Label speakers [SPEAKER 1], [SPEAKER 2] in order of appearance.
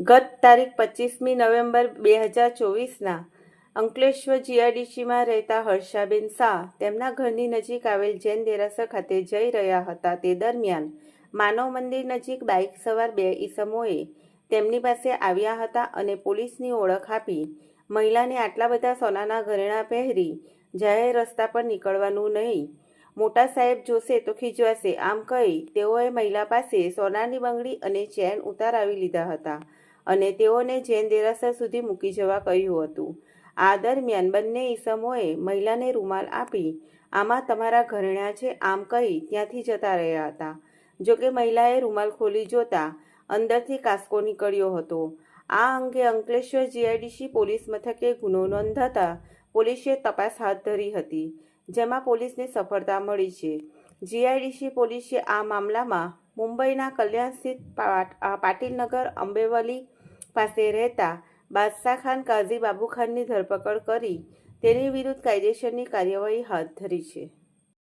[SPEAKER 1] ગત તારીખ પચીસમી નવેમ્બર બે હજાર ચોવીસના અંકલેશ્વર જીઆરડીસીમાં રહેતા હર્ષાબેન શાહ તેમના ઘરની નજીક આવેલ જૈન દેરાસર ખાતે જઈ રહ્યા હતા. તે દરમિયાન માનવ મંદિર નજીક બાઇક સવાર બે ઈસમોએ તેમની પાસે આવ્યા હતા અને પોલીસની ઓળખ આપી મહિલાને આટલા બધા સોનાના ઘરેણાં પહેરી જાહેર રસ્તા પર નીકળવાનું નહીં. મોટા સાહેબ જોશે તો ખીજવાશે. આમ કહી તેઓએ મહિલા પાસે સોનાની બંગડી અને ચેન ઉતારાવી લીધા હતા. અને તેઓને જૈન દેરાસર સુધી મૂકી જવા કહ્યું હતું. આ દરમિયાન બંને ઈસમોએ મહિલાને રૂમાલ આપી, આમાં તમારા ઘરેણાં છે, આમ કહી ત્યાંથી જતા રહ્યા હતા. જોકે મહિલાએ રૂમાલ ખોલી જોતા અંદરથી કાસકો નીકળ્યો હતો. આ અંગે અંકલેશ્વર જીઆઈડીસી પોલીસ મથકે ગુનો નોંધાતા પોલીસે તપાસ હાથ ધરી હતી, જેમાં પોલીસને સફળતા મળી છે. જીઆઈડીસી પોલીસે આ મામલામાં મુંબઈના કલ્યાણ સ્થિત પાટીલનગર અંબેવલી પાસે રહેતા બાદશાહ ખાન કાઝી બાબુખાનની ધરપકડ કરી તેની વિરુદ્ધ કાયદેસરની કાર્યવાહી હાથ ધરી છે.